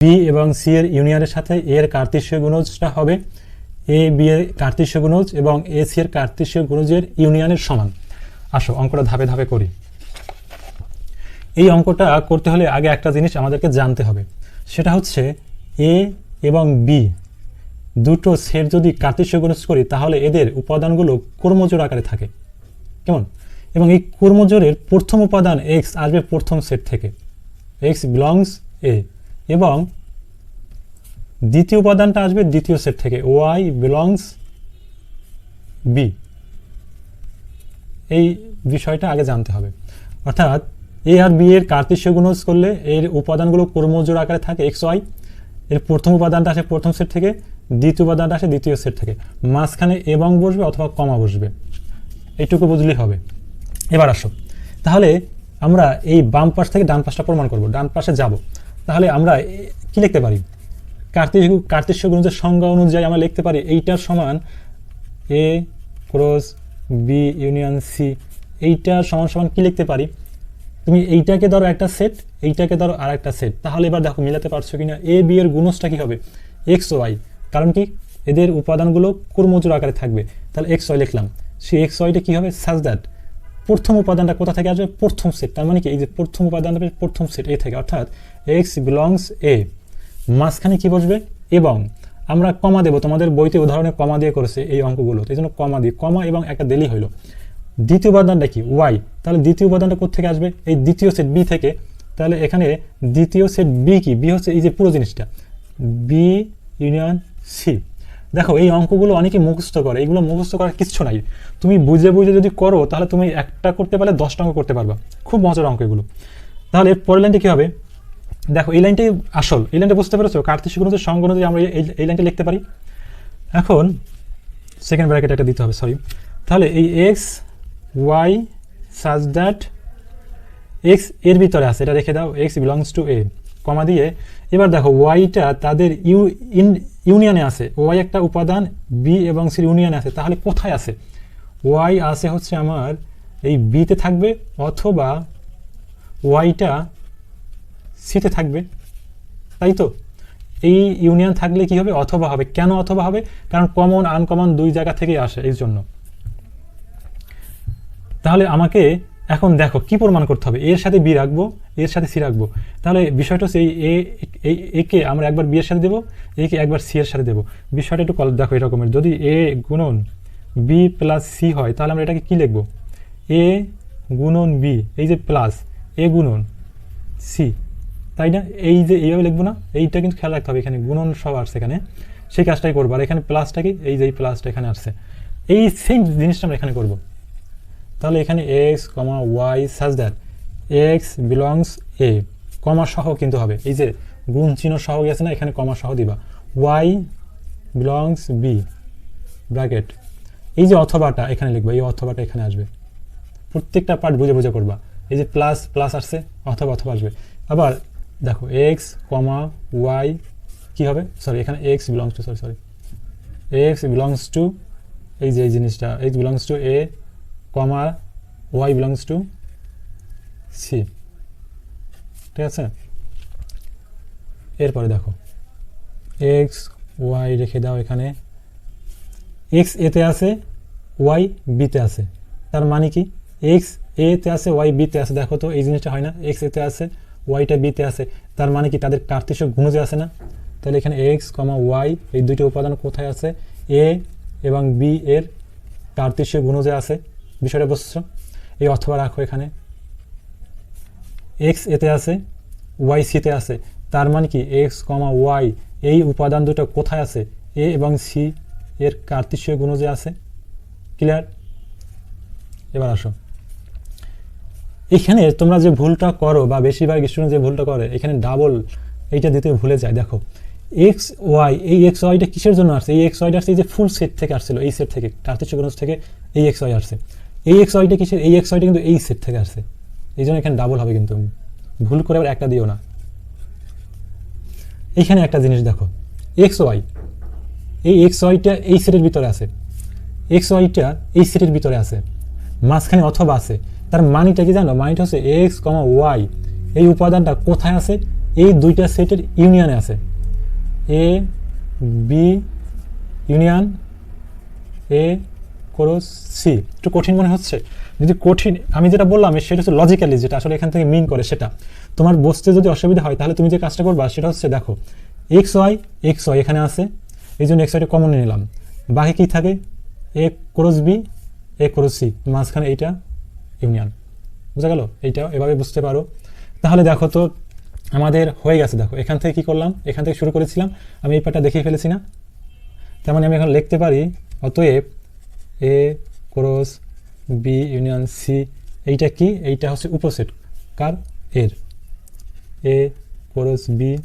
B এবং C এর ইউনিয়নের সাথে এ এর কার্তেশীয় গুণজটা হবে এ বি এর কার্তেশীয় গুণজ এবং এ সি এর কার্তেশীয় গুণজের ইউনিয়নের সমান। আসো, অঙ্কটা ধাপে ধাপে করি। এই অঙ্কটা করতে হলে আগে একটা জিনিস আমাদেরকে জানতে হবে। সেটা হচ্ছে এ এবং বি দুটো সেট যদি কার্তেশীয় গুণজ করি, তাহলে এদের উপাদানগুলো কর্মজোড় আকারে থাকে। কেমন? এবং এই কর্মজোড়ের প্রথম উপাদান এক্স আসবে প্রথম সেট থেকে। এক্স বিলংস এ এবং দ্বিতীয় উপাদানটা আসবে দ্বিতীয় সেট থেকে ওয়াই বিলংস বি এই বিষয়টা আগে জানতে হবে। অর্থাৎ এ আর বি এর কার্তেশীয় গুণজ করলে এর উপাদানগুলো কর্মজোড় আকারে থাকে এক্স ওয়াই এর প্রথম উপাদানটা আসে প্রথম সেট থেকে, দ্বিতীয় উপাদানটা আসে দ্বিতীয় সেট থেকে। মাঝখানে এবং বসবে অথবা কমা বসবে। এইটুকু বুঝলেই হবে। এবার আসো। তাহলে আমরা এই বাম পাশ থেকে ডান পাশটা প্রমাণ করব। ডান পাশে যাব। তাহলে আমরা কি লিখতে পারি? কার্তিক কার্তেশীয় গুণজের সংজ্ঞা অনুযায়ী আমরা লিখতে পারি, এইটার সমান A cross B union C এইটার সমান সমান কি লিখতে পারি? তুমি এইটাকে ধরো একটা সেট এইটাকে ধরো আর একটা সেট তাহলে এবার দেখো, মিলাতে পারছ কি না এ বি এর গুণজটা কি হবে? এক্স ওয়াই কারণ কি? এদের উপাদানগুলো কর্মজোর আকারে থাকবে। তাহলে এক্স ওয়াই লিখলাম। সেই এক্স ওয়াইটা কি হবে? সাজ দ্যাট প্রথম উপাদানটা কোথা থেকে আসবে? প্রথম সেট তার মানে কি? এই যে প্রথম উপাদানটা প্রথম সেট এ থেকে। অর্থাৎ এক্স বিলংস এ মাঝখানে কি বসবে? এবং আমরা কমা দেবো। তোমাদের বইতে উদাহরণে কমা দিয়ে করেছে এই অঙ্কগুলো। এই জন্য কমা দিই কমা এবং একটা দেলি হইল দ্বিতীয় উপাদানটা কি? ওয়াই তাহলে দ্বিতীয় উপাদানটা কোথেকে আসবে? এই দ্বিতীয় সেট বি থেকে। তাহলে এখানে দ্বিতীয় সেট বি কি? বি হচ্ছে এই যে পুরো জিনিসটা। বি ইউনিয়ন সি দেখো, এই অঙ্কগুলো অনেকে মুখস্থ করে, এগুলো মুখস্থ করার কিচ্ছু নাই। তুমি বুঝে বুঝে যদি করো, তাহলে তুমি একটা করতে পারলে দশটা অঙ্ক করতে পারবা। খুব মজার অঙ্ক এগুলো। তাহলে এর পরের লাইনটা কী হবে? দেখো, এই লাইনটাই আসল। এই লাইনটা বুঝতে পেরেছ? কার্তিক গুণদের সঙ্গ অনুযায়ী আমরা এই লাইনটা লিখতে পারি। এখন সেকেন্ড ব্র্যাকেট একটা দিতে হবে সরি তাহলে এই এক্স ওয়াই সাজ দ্যাট এক্সের ভিতরে আছে, এটা রেখে দাও। X belongs to A comma দিয়ে। এবার দেখো ওয়াইটা তাদের ইউ ইউনিয়নে আছে। ওয়াই একটা উপাদান বি এবং সির ইউনিয়নে আছে। তাহলে কোথায় আছে? ওয়াই আছে হচ্ছে আমার এই বিতে থাকবে অথবা ওয়াইটা সিতে থাকবে। তাই তো? এই ইউনিয়ন থাকলে কি হবে? অথবা হবে। কেন অথবা হবে? কারণ কমন আনকমন দুই জায়গা থেকেই আসে এই জন্য। তাহলে আমাকে এখন দেখো, কি প্রমাণ করতে হবে? এর সাথে বি রাখব, এর সাথে সি রাখব। তাহলে বিষয়টা হচ্ছে এই এ এই একে আমরা একবার বি এর সাথে দেবো একে একবার সি এর সাথে দেবো। বিষয়টা একটু কল দেখো এরকমের। যদি এ গুণন বি প্লাস সি হয়, তাহলে আমরা এটাকে কি লিখব? এ গুণন বি এই যে প্লাস এ গুণন সি তাই না? এই যে এইভাবে লিখব না? এইটা কিন্তু খেয়াল রাখতে হবে, এখানে গুণন সব আসছে এখানে। সেই কাজটাই করব। আর এখানে প্লাসটা কি? এই যে এই প্লাসটা এখানে আসছে। এই সেম জিনিসটা আমরা এখানে করব। তাহলে এখানে x comma y such that x belongs A comma সহ কিন্তু হবে। এই যে গুণ চিহ্ন সহ গেছে না, এখানে কমা সহ দিবা। ওয়াই বিলংস বি ব্র্যাকেট এই যে অথবাটা এখানে লিখবা, এই অথবাটা এখানে আসবে। প্রত্যেকটা পার্ট বুঝে বুঝে করবা। এই যে প্লাস প্লাস আসছে, অথবা অথবা আসবে। আবার দেখো এক্স কমা ওয়াই কী হবে? সরি এখানে x belongs to sorry sorry x belongs to এই যে এই জিনিসটা x belongs to A comma y belongs to C ঠিক আছে? এরপরে দেখো। এক্স ওয়াই রেখে দাও এখানে। এক্স এতে আছে ওয়াই বিতে আছে। তার মানে কি? এক্স এতে আছে ওয়াই বিতে আছে। দেখো তো, এই জিনিসটা হয় না। এক্স এতে আছে ওয়াইটা বিতে আছে। তার মানে কি? তাদের কার্তেশীয় গুণজে আছে না? তাহলে এখানে এক্স কমা ওয়াই এই দুইটি উপাদান কোথায় আছে? এ এবং বি এর কার্তেশীয় গুণজে আছে। বিষয়টা বুঝছ? এই অথবা রাখো এখানে। এক্স এতে আছে ওয়াই সিতে আছে। তার মানে কি? এক্স কমা ওয়াই এই উপাদান দুটো কোথায় আছে? এ এবং সি এর কার্তেশীয় গুণজে আছে? ক্লিয়ার এবার আসো। এখানে তোমরা যে ভুলটা করো বা বেশিরভাগ স্টুডেন্ট যে ভুলটা করে, এখানে ডাবল এইটা দিতে ভুলে যায়, দেখো। এক্স ওয়াই এই এক্স ওয়াইটা কিসের জন্য আসছে? এই এক্স ওয়াইটা আসছে এই যে ফুল সেট থেকে আসছিল, এই সেট থেকে কার্তিক গণজ থেকে এই এক্স ওয়াই আসছে। এই এক্স ওয়াইটা কিসের? এই এক্স ওয়াইটা কিন্তু এই সেট থেকে আসছে। এই জন্য এখানে ডাবল হবে কিন্তু। ভুল করে আবার একটা দিও না। এইখানে একটা জিনিস দেখো। এক্স ওয়াই এই এক্স ওয়াইটা এই সেটের ভিতরে আছে। এক্স ওয়াইটা এই সেটের ভিতরে আছে। মাঝখানে অথবা আছে। তার মানিটা কি জানো? মানিটা হচ্ছে এক্স কমা ওয়াই এই উপাদানটা কোথায় আছে? এই দুইটা সেটের ইউনিয়নে আছে। A B union A cross C. একটু কঠিন মনে হচ্ছে? যদি কঠিন, আমি যেটা বললাম, সেটা হচ্ছে লজিক্যালি যেটা আসলে এখান থেকে মিন করে সেটা। তোমার বসতে যদি অসুবিধা হয়, তাহলে তুমি যে কাজটা করবা, সেটা হচ্ছে দেখো এক্স ওয়াই এক্স ওয়াই এখানে আছে, এই জন্য এক্স ওয়াইটা কমন নিলাম। বাকি কী থাকে? A cross B A cross C মাঝখানে এইটা ইউনিয়ন বুঝা গেল? এইটা এভাবে বুঝতে পারো। তাহলে দেখো তো, আমাদের হয়ে গেছে, দেখো। এখান থেকে কি করলাম? এখান থেকে শুরু করেছিলাম। আমি এই পার্টটা দেখিয়ে ফেলেছি না? তেমন আমি এখন লিখতে পারি, অতএব A cross B union C এইটা কি? এইটা হচ্ছে উপসেট। কার? এর। A cross B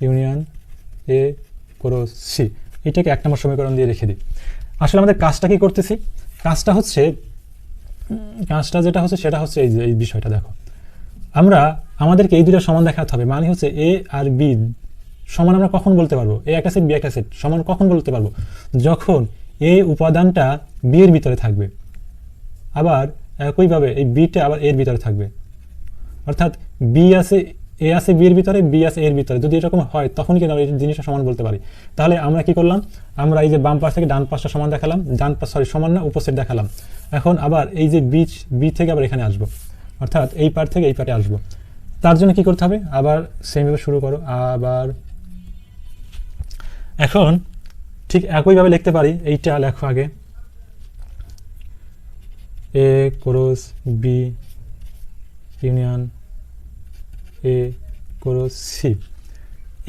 union A cross C এটাকে এক নম্বর সমীকরণ দিয়ে রেখে দিই। আসলে আমাদের কাজটা কি করতেছি? কাজটা হচ্ছে কাজটা যেটা হচ্ছে সেটা হচ্ছে এই যে, এই বিষয়টা দেখো। আমরা, আমাদেরকে এই দুটো সমান দেখাতে হবে। মানে হচ্ছে এ আর বি সমান আমরা কখন বলতে পারব? এ একটা সেট বি একটা সেট। সমান কখন বলতে পারব? যখন এ উপাদানটা বি এর ভিতরে থাকবে। আবার একইভাবে এই বিটা আবার এর ভিতরে থাকবে। অর্থাৎ বি আছে, এ আছে বি এর ভিতরে, বি আছে এর ভিতরে। যদি এরকম হয় তখন কিন্তু আমরা এই জিনিসটা সমান বলতে পারি। তাহলে আমরা কি করলাম? আমরা এই যে বাম পাশ থেকে ডান পাশটা সমান দেখালাম। ডান পাশ সরি সমান না উপসেট দেখালাম। এখন আবার এই যে বীজ বি থেকে আবার এখানে আসব। অর্থাৎ এই পার থেকে এই পারে আসব। তার জন্য কি করতে হবে? আবার সেমভাবে শুরু করো। আবার এখন ঠিক একইভাবে লিখতে পারি, এইটা লেখো আগে। A cross B union A cross C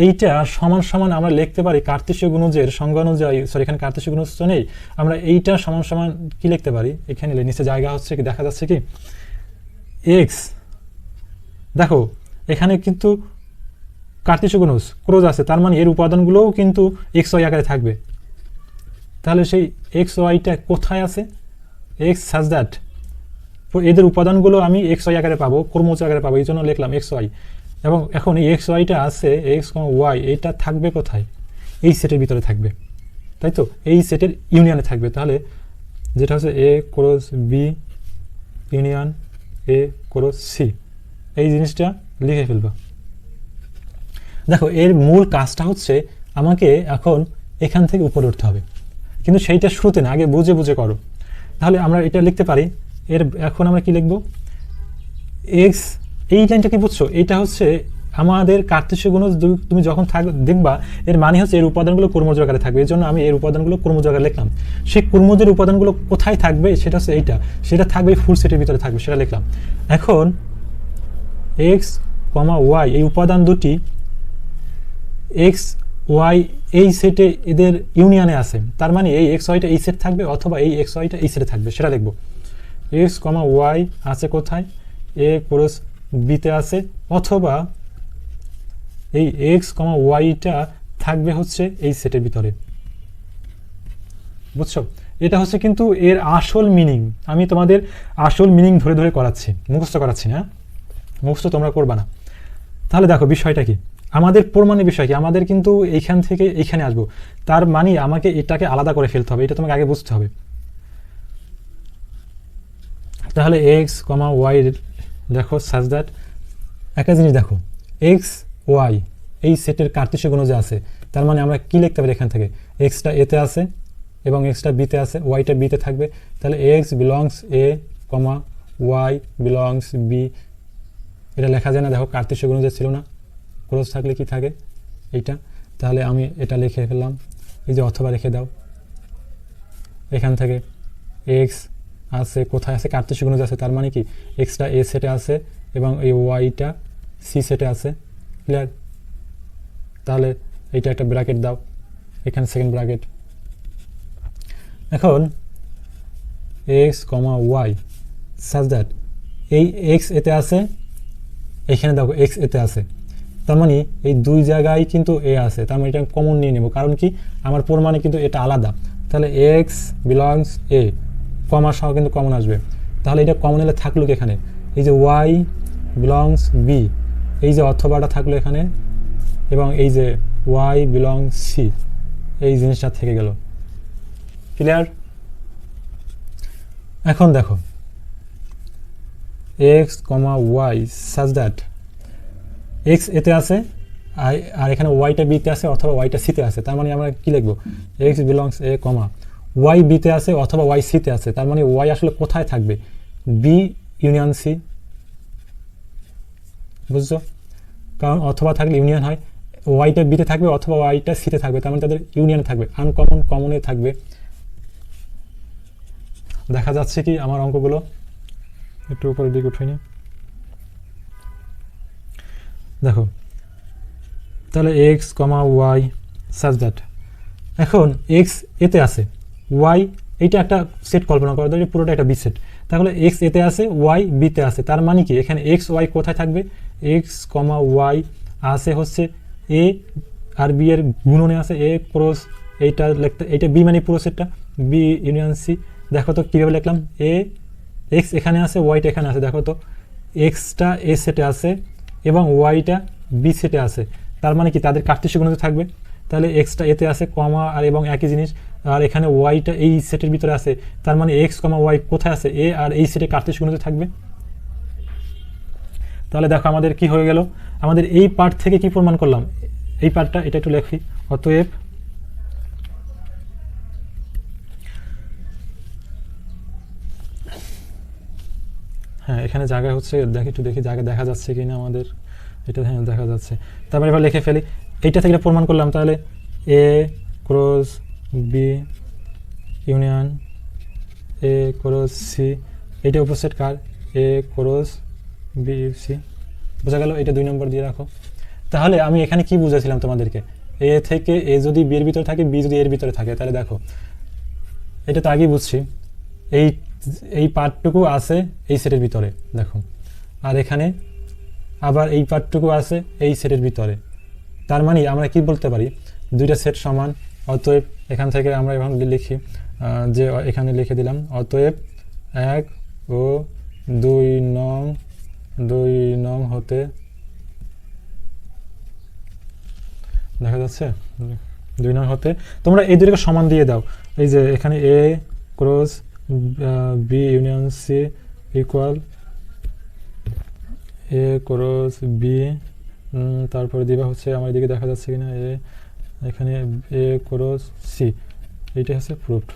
এইটা সমান সমান আমরা লিখতে পারি কার্তেশীয় গুণজের সংজ্ঞা অনুযায়ী সরি এখানে কার্তেশীয় গুণজ তো নেই। আমরা এইটা সমান সমান কি লিখতে পারি? এখানে নিচে জায়গা হচ্ছে কি, দেখা যাচ্ছে কি? এক্স দেখো, এখানে কিন্তু কার্তেশীয় গুণজ, ক্রোজ আছে, তার মানে এর উপাদানগুলোও কিন্তু এক্স ওয়াই আকারে থাকবে। তাহলে সেই এক্স ওয়াইটা কোথায় আছে? এক্স সাজ দ্যাট এদের উপাদানগুলো আমি এক্স ওয়াই আকারে পাবো কর্মচ আকারে পাবো এই জন্য লিখলাম এক্স ওয়াই এবং এখন এই এক্স ওয়াইটা আছে এক্স ওয়াই এটা থাকবে কোথায়? এই সেটের ভিতরে থাকবে। তাই তো? এই সেটের ইউনিয়নে থাকবে। তাহলে যেটা হচ্ছে A cross B union A cross C এই জিনিসটা লিখে ফেলবা। দেখো, এর মূল কাজটা হচ্ছে আমাকে এখন এখান থেকে উপরে উঠতে হবে। কিন্তু সেইটা শুরুতে না, আগে বুঝে বুঝে করো। তাহলে আমরা এটা লিখতে পারি। এর, এখন আমরা কি লিখব? এক্স এই লাইনটা কি বুঝছ? এটা হচ্ছে আমাদের কার্তেশীয় গুণ তুমি যখন থাক, দেখবা, এর মানে হচ্ছে এর উপাদানগুলো কর্মজ আকারে থাকবে। এই জন্য আমি এর উপাদানগুলো কর্মজ লিখলাম। সেই কর্মজের উপাদানগুলো কোথায় থাকবে? সেটা হচ্ছে এইটা। সেটা থাকবে ফুল সেটের ভিতরে থাকবে, সেটা লিখলাম। এখন এক্স কমা ওয়াই এই উপাদান দুটি এক্স ওয়াই এই সেটে এদের ইউনিয়নে আছে। তার মানে এই এক্স ওয়াইটা এই সেট থাকবে অথবা এই এক্স ওয়াইটা এই সেটে থাকবে, সেটা লিখব এক্স কমা ওয়াই আছে কোথায়? এ ক্রস বিতে আছে। অথবা এই এক্স কমা ওয়াইটা থাকবে হচ্ছে এই সেটের ভিতরে। বুঝছ? এটা হচ্ছে কিন্তু এর আসল মিনিং আমি তোমাদের আসল মিনিং ধরে ধরে করাচ্ছি, মুখস্থ করাচ্ছি না মুখস্থ তোমরা করবা না। তাহলে দেখো বিষয়টা কি? আমাদের প্রমাণের বিষয় কি? আমাদের কিন্তু এইখান থেকে এইখানে আসব। তার মানে আমাকে এটাকে আলাদা করে ফেলতে হবে, এটা তোমাকে আগে বুঝতে হবে। তাহলে এক্স কমা ওয়াই দেখো সাজ দ্যাট একটা জিনিস দেখো এক্স ওয়াই এই সেটের কার্তিসীয় গুণ যে আছে, তার মানে আমরা কী লিখতে পারি এখান থেকে? এক্সটা এতে আছে এবং এক্সটা বিতে আছে ওয়াইটা বিতে থাকবে। তাহলে x belongs A comma y belongs B এটা লেখা যায় না, দেখো কার্তিসীয় গুণ যে ছিল না। ক্রস থাকলে কি থাকে? এইটা। তাহলে আমি এটা লিখে ফেললাম। এই যে অথবা রেখে দাও। এখান থেকে এক্স আছে, কোথায় আছে? কার্তিক গুণ আছে, তার মানে কি? এক্সটা এ সেটে আছে এবং এই ওয়াইটা সি সেটে আছে। ক্লিয়ার তাহলে এইটা একটা ব্র্যাকেট দাও। এখানে সেকেন্ড ব্র্যাকেট এখন x comma y such that এই এক্স এতে আছে, এখানে দেখো এক্স এতে আছে। তার মানে এই দুই জায়গায় কিন্তু এ আছে, তার মানে এটা আমি কমন নিয়ে নেব। কারণ কি? আমার প্রমাণে কিন্তু এটা আলাদা। তাহলে এক্স বিলংস এ কমা সহ কিন্তু কমন আসবে। তাহলে এটা কমন এলে থাকল এখানে? এই যে ওয়াই বিলংস বি এই যে অথবাটা থাকল এখানে, এবং এই যে ওয়াই বিলংস সি এই জিনিসটা থেকে গেল। ক্লিয়ার এখন দেখো x comma y such that x এতে আছে, আর- এখানে ওয়াইটা বিতে আছে অথবা ওয়াইটা সিতে আছে, তার মানে আমরা কি লিখব? X belongs A comma. Y বিতে আছে অথবা ওয়াই সিতে আছে, তার মানে ওয়াই আসলে কোথায় থাকবে? বি ইউনিয়ন সি বুঝছ? কারণ অথবা থাকলে ইউনিয়ন হয় ওয়াইটা বিতে থাকবে অথবা ওয়াইটা সিতে থাকবে, তার মানে তাদের ইউনিয়ন থাকবে আনকমন কমনে থাকবে। দেখা যাচ্ছে কি আমার অঙ্কগুলো? একটু উপরের দিকে উঠাইনি দেখো। তাহলে x comma y such that এখন এক্স এতে আছে। ওয়াই এইটা একটা সেট কল্পনা করা যে পুরোটা একটা বি সেট তাহলে এক্স এতে আছে ওয়াই বিতে আছে। তার মানে কি? এখানে এক্স ওয়াই কোথায় থাকবে? এক্স কমা ওয়াই আছে হচ্ছে এ আর বি এর গুণনে আছে এ ক্রস এইটা লিখতে, এইটা বি মানে পুরো সেটটা বি ইউনিয়ন সি দেখো তো কীভাবে লিখলাম? এ এক্স এখানে আছে ওয়াইটা এখানে আছে। দেখো তো এক্সটা এ সেটে আছে। এবং ওয়াইটা বি সেটে আছে। তার মানে কি তাদের কার্তিক গুণতে থাকবে? তাহলে এক্সটা এতে আছে কমা আর এবং একই জিনিস, আর এখানে ওয়াইটা এই সেটের ভিতরে আছে। তার মানে এক্স কমা ওয়াই কোথায় আছে? এ আর এই সেটে কার্তিক গুণতে থাকবে? তাহলে দেখো আমাদের কি হয়ে গেল? আমাদের এই পার্ট থেকে কি প্রমাণ করলাম? এই পার্টটা এটা একটু লেখি। অতএব হ্যাঁ এখানে জায়গা হচ্ছে, দেখি একটু দেখি জায়গা দেখা যাচ্ছে কি না আমাদের। এটা হ্যাঁ দেখা যাচ্ছে। তারপরে এবার লিখে ফেলি। এইটা থেকে প্রমাণ করলাম, তাহলে A cross B union A cross C এটা উপসেট কার? এ ক্রস বি সি বোঝা গেল, এটা দুই নম্বর দিয়ে রাখো। তাহলে আমি এখানে কি বুঝেছিলাম তোমাদেরকে? এ থেকে এ যদি বি এর ভিতরে থাকে বি যদি এর ভিতরে থাকে, তাহলে দেখো, এটা তো আগেই বুঝছি। এই এই পার্টটুকু আছে এই সেটের ভিতরে দেখো আর এখানে আবার এই পার্টটুকু আছে এই সেটের ভিতরে। তার মানে আমরা কি বলতে পারি? দুইটা সেট সমান, অতএব এখান থেকে আমরা এখন লিখি যে এখানে লিখে দিলাম, অতএব এক ও দুই নং দুই নং হতে দেখা যাচ্ছে? দুই নং হতে তোমরা এই দুটোকে সমান দিয়ে দাও। এই যে এখানে A cross B union C equal A cross B তারপর দিবা হচ্ছে আমার এদিকে দেখা যাচ্ছে কিনা, এ, এখানে এ ক্রস সি এইটা হচ্ছে প্রুফড